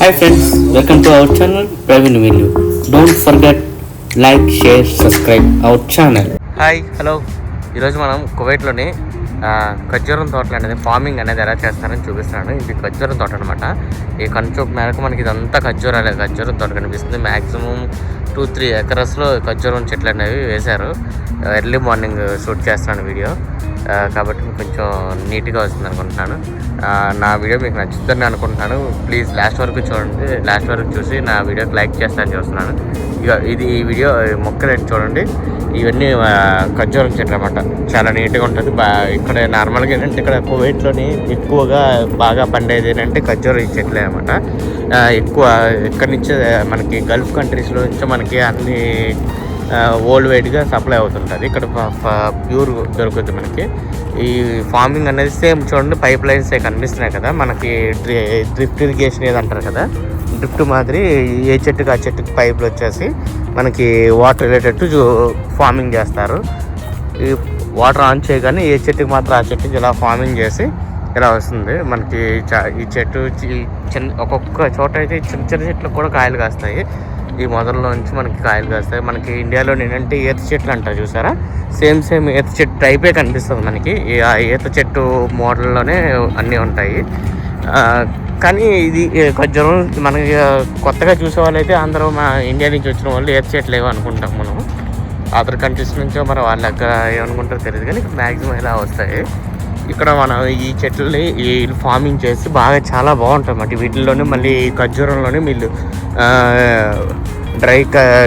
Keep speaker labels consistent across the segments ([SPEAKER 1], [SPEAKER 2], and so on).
[SPEAKER 1] Hi friends welcome to our channel Praveen Video. Don't forget like share subscribe our channel
[SPEAKER 2] hi hello ఈరోజు మనం కువైట్లోని ఖర్జూరం తోటలు అనేది farming అనేది ఎలా చేస్తారని చూపిస్తున్నాను. ఇది ఖర్జూరం తోట అనమాట ఈ కనుచూపు మేరకు మనకి ఇదంతా ఖర్జూరాలే ఖర్జూరం తోట కనిపిస్తుంది. మ్యాక్సిమం టూ త్రీ ఎకరస్లో ఖర్జూరం చెట్లు అనేవి వేశారు. ఎర్లీ మార్నింగ్ షూట్ చేస్తున్నాను వీడియో. కాబట్టి కొంచెం నీట్గా వస్తుంది అనుకుంటున్నాను. నా వీడియో మీకు నచ్చుతుందని అనుకుంటున్నాను. ప్లీజ్ లాస్ట్ వరకు చూడండి. లాస్ట్ వరకు చూసి నా వీడియోకి లైక్ చేస్తానని చూస్తున్నాను. ఇక ఇది ఈ వీడియో మొక్క మొక్కలు చూడండి. ఇవన్నీ ఖర్జూరం చెట్లు అనమాట చాలా నీట్గా ఉంటుంది. బా ఇక్కడ నార్మల్గా ఏంటంటే ఇక్కడ కువైట్లోని ఎక్కువగా బాగా పండేది ఏంటంటే ఖర్జూరం చెట్లే అనమాట ఎక్కువ ఇక్కడ నుంచి మనకి గల్ఫ్ కంట్రీస్లో నుంచి మనకి అన్ని ఓల్డ్ వైడ్గా సప్లై అవుతుంటుంది. ఇక్కడ ప్యూర్ దొరుకుతుంది మనకి. ఈ ఫార్మింగ్ అనేది సేమ్ చూడండి పైప్ లైన్స్ కనిపిస్తున్నాయి కదా. మనకి డ్రిఫ్ట్ ఇరిగేషన్ ఏది అంటారు కదా. డ్రిఫ్ట్ మాదిరి ఏ చెట్టుకి ఆ చెట్టుకి పైపులు వచ్చేసి మనకి వాటర్ వెళ్ళేటట్టు ఫార్మింగ్ చేస్తారు. ఈ వాటర్ ఆన్ చేయగానే ఏ చెట్టుకి మాత్రం ఆ చెట్టుకి ఇలా ఫార్మింగ్ చేసి ఇలా వస్తుంది. మనకి చ- ఈ చెట్టు చిన్న ఒక్కొక్క చోట అయితే చిన్న చిన్న చెట్లకు కూడా కాయలు కాస్తాయి. ఈ మొదల్లో నుంచి మనకి కాయలు కాస్తాయి. మనకి ఇండియాలో ఏంటంటే ఈత చెట్లు అంటారు చూసారా? సేమ్ సేమ్ ఈత చెట్టు టైపే కనిపిస్తుంది మనకి. ఆ ఈత చెట్టు మోడల్లోనే అన్నీ ఉంటాయి. కానీ ఇది కొంచెం ఖర్జూరం మనకి కొత్తగా చూసే వాళ్ళైతే అందరూ మా ఇండియా నుంచి వచ్చిన వాళ్ళు ఈత చెట్లు అనుకుంటాం మనం. అదర్ కంట్రీస్ నుంచో మరి వాళ్ళు ఎక్కడ ఏమనుకుంటారో తెలియదు కానీ మ్యాక్సిమం ఇలా వస్తాయి. ఇక్కడ మనం ఈ చెట్లని ఈ ఫార్మింగ్ చేసి బాగా చాలా బాగుంటుంది అన్నమాట. వీటిల్లోనే మళ్ళీ ఖర్జూరంలోనే వీళ్ళు డ్రై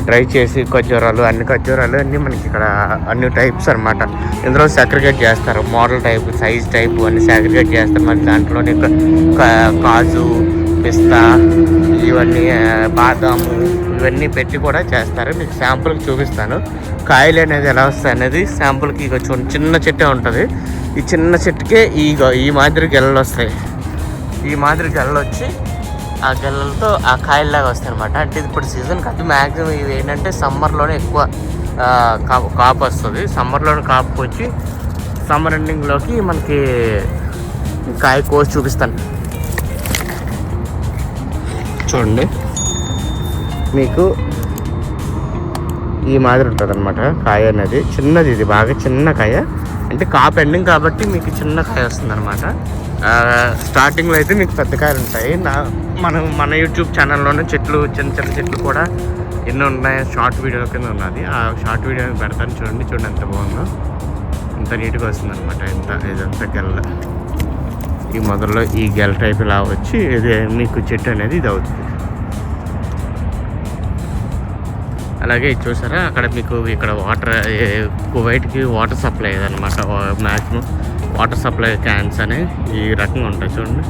[SPEAKER 2] డ్రై చేసి ఖర్జూరాలు అన్ని ఖర్జూరాలు అన్నీ మనకి ఇక్కడ అన్ని టైప్స్ అన్నమాట. ఇందులో సెగ్రిగేట్ చేస్తారు. మోడల్ టైప్ సైజ్ టైప్ అన్ని సెగ్రిగేట్ చేస్తారు. మరి దాంట్లోనే కాజు పిస్తా ఇవన్నీ బాదాము ఇవన్నీ పెట్టి కూడా చేస్తారు. మీకు శాంపుల్కి చూపిస్తాను. కాయలు అనేది ఎలా వస్తాయి అనేది శాంపుల్కి ఇక చిన్న చెట్టే ఉంటుంది. ఈ చిన్న చెట్టుకే ఈ ఈ మాదిరి గెలలు వస్తాయి. ఈ మాదిరి గెలలు వచ్చి ఆ గెలలతో ఆ కాయల్లాగా వస్తాయి అనమాట అంటే ఇది ఇప్పుడు సీజన్ కాదు మ్యాక్సిమం ఇవి ఏంటంటే సమ్మర్లోనే ఎక్కువ కాపు వస్తుంది. సమ్మర్లోనే కాపు వచ్చి సమ్మర్ ఎండింగ్లోకి మనకి కాయ కోసి చూపిస్తాను. చూడండి. మీకు ఈ మాదిరి ఉంటుంది అనమాట కాయ అనేది. చిన్నది ఇది బాగా చిన్న కాయ. అంటే కాపు ఎండింగ్ కాబట్టి మీకు చిన్న కాయ వస్తుంది అనమాట స్టార్టింగ్లో అయితే మీకు పెద్ద కాయలు ఉంటాయి. నా మనం మన యూట్యూబ్ ఛానల్లోనే చెట్లు చిన్న చిన్న చెట్లు కూడా ఎన్నో ఉన్నాయి. షార్ట్ వీడియో కింద ఉన్నది. ఆ షార్ట్ వీడియో పెడతాను చూడండి. చూడండి ఎంత బాగుందో. ఇంత నీట్గా వస్తుంది అనమాట ఇంత ఇదంతా గెల్ల. ఈ మొదల్లో ఈ గెల టైప్ ఇలా వచ్చి ఇది మీకు చెట్టు అనేది ఇది అవుతుంది. అలాగే ఇది చూసారా? అక్కడ మీకు ఇక్కడ వాటర్ కువైట్కి వాటర్ సప్లై అనమాట మ్యాక్సిమం వాటర్ సప్లై క్యాన్స్ అనే ఈ రకంగా ఉంటాయి చూడండి.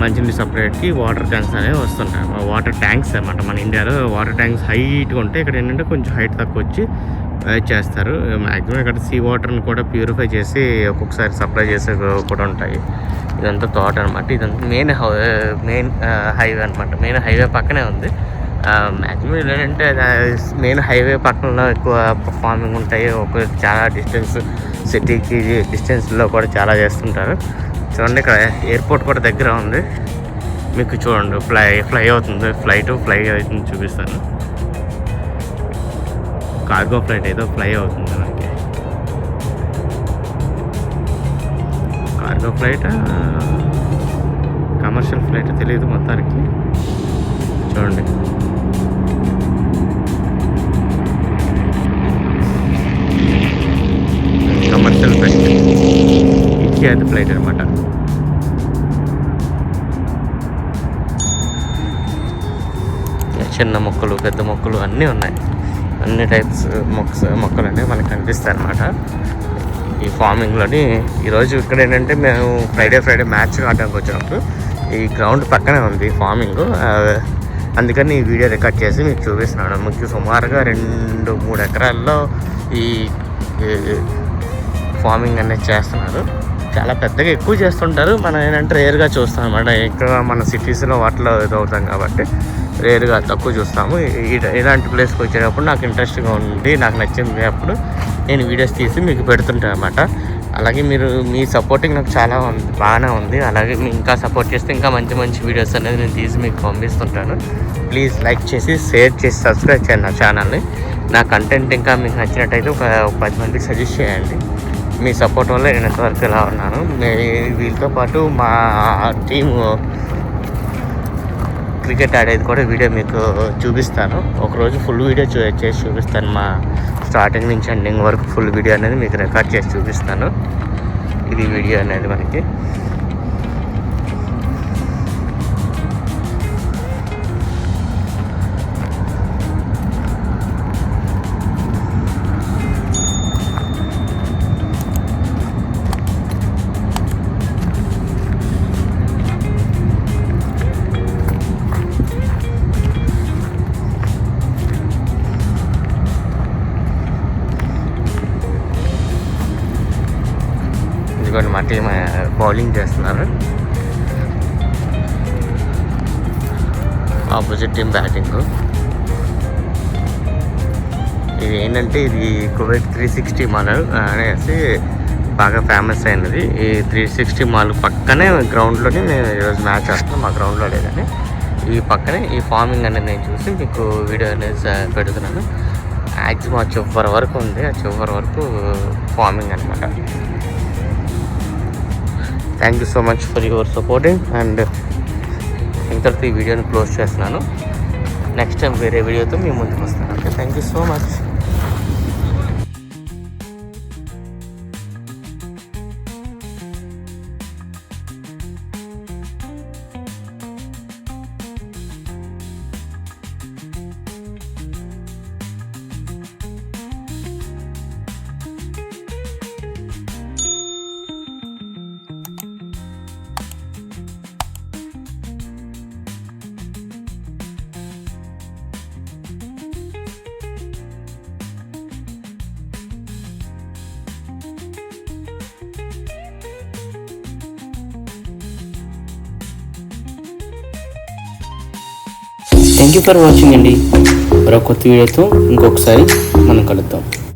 [SPEAKER 2] మంచినీళ్ళు సపరేట్కి వాటర్ క్యాన్స్ అనేవి వస్తుంటాయి. వాటర్ ట్యాంక్స్ అనమాట మన ఇండియాలో వాటర్ ట్యాంక్స్ హైట్గా ఉంటాయి ఇక్కడ ఏంటంటే కొంచెం హైట్ తక్కువ వచ్చి చేస్తారు. మ్యాక్సిమం ఇక్కడ సీ వాటర్ని కూడా ప్యూరిఫై చేసి ఒక్కొక్కసారి సప్లై చేసే కూడా ఉంటాయి. ఇదంతా తోట అనమాట ఇదంతా మెయిన్ మెయిన్ హైవే అనమాట మెయిన్ హైవే పక్కనే ఉంది. మ్యాక్సిమం ఏంటంటే మెయిన్ హైవే పక్కన ఎక్కువ ఫార్మింగ్ ఉంటాయి. ఒక చాలా డిస్టెన్స్ సిటీకి డిస్టెన్స్లో కూడా చాలా చేస్తుంటారు. చూడండి ఇక్కడ ఎయిర్పోర్ట్ కూడా దగ్గర ఉంది. మీకు చూడండి ఫ్లై ఫ్లై అవుతుంది. ఫ్లైట్ ఫ్లై అవుతుంది చూపిస్తాను. కార్గో ఫ్లైట్ ఏదో ఫ్లై అవుతుంది మనకి. Cargo flight? కమర్షియల్ ఫ్లైట్ తెలియదు మొత్తానికి. చూడండి. ఇచ్చేది ఫ్లైట్ అనమాట చిన్న మొక్కలు పెద్ద మొక్కలు అన్నీ ఉన్నాయి. అన్ని టైప్స్ మొక్స్ మొక్కలు అనేవి మనకు కనిపిస్తాయి అనమాట ఈ ఫార్మింగ్లోని ఈరోజు ఇక్కడ ఏంటంటే మేము ఫ్రైడే ఫ్రైడే మ్యాచ్ ఆడడానికి వచ్చినప్పుడు ఈ గ్రౌండ్ పక్కనే ఉంది ఫార్మింగ్. అందుకని ఈ వీడియో రికార్డ్ చేసి మీకు చూపిస్తున్నాను. మీకు సుమారుగా రెండు మూడు ఎకరాల్లో ఈ ఫార్మింగ్ అనేది చేస్తున్నారు. చాలా పెద్దగా ఎక్కువ చేస్తుంటారు. మనం ఏంటంటే రేర్గా చూస్తాం అనమాట ఎక్కువ మన సిటీస్లో వాటిలో ఇది అవుతాం కాబట్టి రేర్గా తక్కువ చూస్తాము. ఇలాంటి ప్లేస్కి వచ్చేటప్పుడు నాకు ఇంట్రెస్ట్గా ఉంది నాకు నచ్చింది అప్పుడు నేను వీడియోస్ తీసి మీకు పెడుతుంటాను అనమాట అలాగే మీరు మీ సపోర్టింగ్ నాకు చాలా ఉంది బాగానే ఉంది. అలాగే మీరు ఇంకా సపోర్ట్ చేస్తే ఇంకా మంచి మంచి వీడియోస్ అనేది నేను తీసి మీకు పంపిస్తుంటాను. ప్లీజ్ లైక్ చేసి షేర్ చేసి సబ్స్క్రైబ్ చేయండి నా ఛానల్ని. నా కంటెంట్ ఇంకా మీకు నచ్చినట్టయితే ఒక పది మందికి సజెస్ట్ చేయండి. మీ సపోర్ట్ వల్ల నేను ఇంతవరకు ఇలా ఉన్నాను? మీ వీళ్ళతో పాటు మా టీము క్రికెట్ ఆడేది కూడా వీడియో మీకు చూపిస్తాను. ఒకరోజు ఫుల్ వీడియో చూ చేసి చూపిస్తాను. మా స్టార్టింగ్ నుంచి ఎండింగ్ వరకు ఫుల్ వీడియో అనేది మీకు రికార్డ్ చేసి చూపిస్తాను. ఇది వీడియో అనేది మనకి. ఇదిగోండి మా టీం బౌలింగ్ చేస్తున్నారు ఆపోజిట్ టీం బ్యాటింగ్ ఇది ఏంటంటే ఇది కువైట్ త్రీ సిక్స్టీ మాల్ అనేసి బాగా ఫేమస్ అయినది ఈ త్రీ సిక్స్టీ మాల్ పక్కనే గ్రౌండ్లోనే నేను ఈరోజు మ్యాచ్ ఆడుతున్నాను మా గ్రౌండ్లో లేదని ఈ పక్కనే ఈ ఫార్మింగ్ అనేది నేను చూసి మీకు వీడియో అనేది పెడుతున్నాను మ్యాక్సిమం ఆ చివరి వరకు ఉంది ఆ చివరి వరకు ఫార్మింగ్ అనమాట thank you so much for your supporting and ఇంతటితో ఈ వీడియోని క్లోజ్ చేస్తున్నాను. నెక్స్ట్ టైం వేరే వీడియోతో మీ ముందుకు వస్తాను. Okay thank you so much
[SPEAKER 1] thank you for watching అండి. మరో కొత్త వీడియోతో ఇంకొకసారి మనం కలుద్దాం.